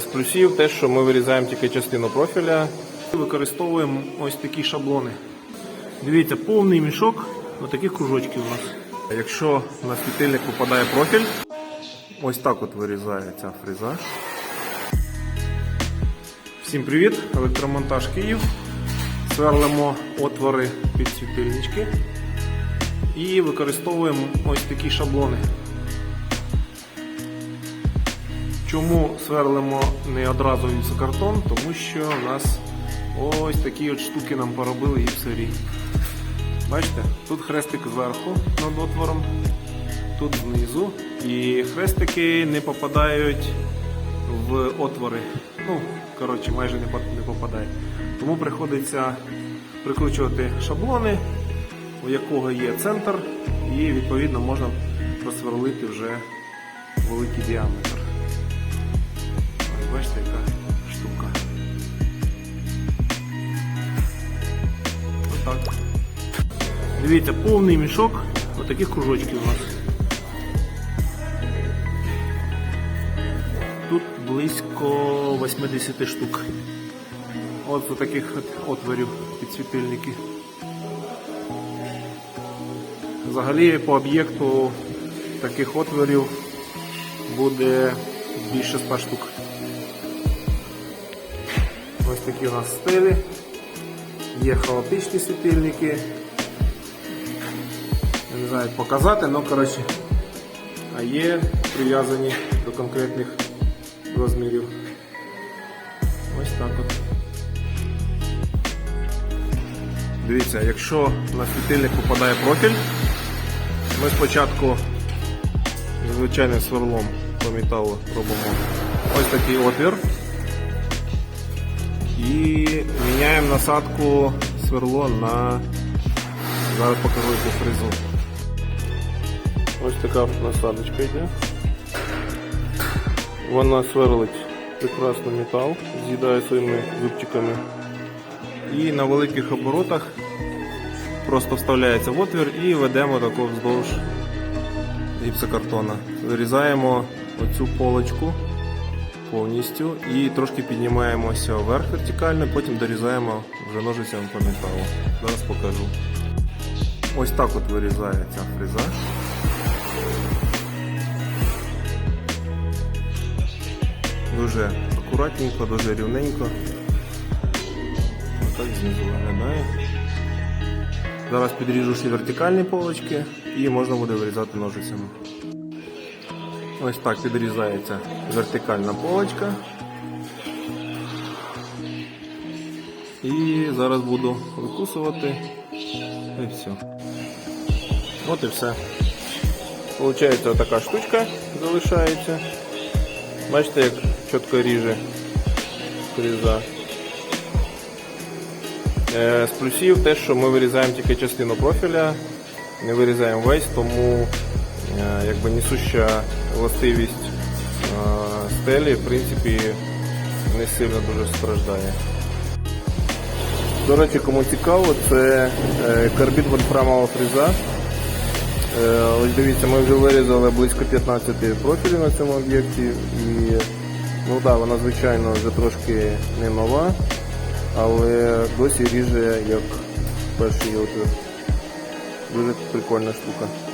З плюсів те, що ми вирізаємо тільки частину профіля. Використовуємо ось такі шаблони. Дивіться, повний мішок отаких кружочків у нас. Якщо на світильник попадає профіль, ось так от вирізає ця фреза. Всім привіт! Електромонтаж Київ. Сверлимо отвори під світильнички і використовуємо ось такі шаблони. Чому сверлимо не одразу гіпсокартон? Тому що у нас ось такі от штуки нам поробили гіпсарі. Бачите, тут хрестик зверху над отвором, тут знизу. І хрестики не попадають в отвори. Ну, коротше, майже не поп- не попадають. Тому приходиться прикручувати шаблони, у якого є центр, і відповідно можна просверлити вже великий діаметр. Бачите, яка штука. Отак. Дивіться, повний мішок отаких кружочків у нас. Тут близько 80 штук. От у таких от отворів підсвітильники. Взагалі по об'єкту таких отворів буде більше 100 штук. Ось такі у нас стелі. Є хаотичні світильники. Я не знаю, як показати, але коротше. А є прив'язані до конкретних розмірів. Ось так от. Дивіться, якщо на світильник попадає профіль, ми спочатку звичайним сверлом по металу робимо ось такий отвір і міняємо насадку сверло на зараз покажу цю фрезу. Ось така насадочка йде. Вона сверлить прекрасно метал, з'їдає своїми зубчиками. І на великих оборотах просто вставляється в отвір і ведемо тако вздовж гіпсокартона. Вирізаємо оцю полочку повністю і трошки піднімаємося вверх вертикально, потім дорізаємо вже ножицями по металу. Зараз покажу. Ось так от вирізає ця фреза. Дуже акуратненько, дуже рівненько. Отак знизу виглядає. Зараз підріжу ще вертикальні полочки і можна буде вирізати ножицями. Ось так підрізається вертикальна полочка. І зараз буду викусувати. І все. От і все. Получається така штучка залишається. Бачите, як чітко ріже фреза. Е, З плюсів те, що ми вирізаємо тільки частину профіля, не вирізаємо весь, тому якби несуща властивість е, стелі в принципі не сильно дуже страждає. До речі, кому цікаво, це е, карбід вольфрамова фреза. Е, Ось дивіться, ми вже вирізали близько 15 профілів на цьому об'єкті і ну да, вона звичайно вже трошки не нова, але досі ріже як перший отвір. Дуже прикольна штука.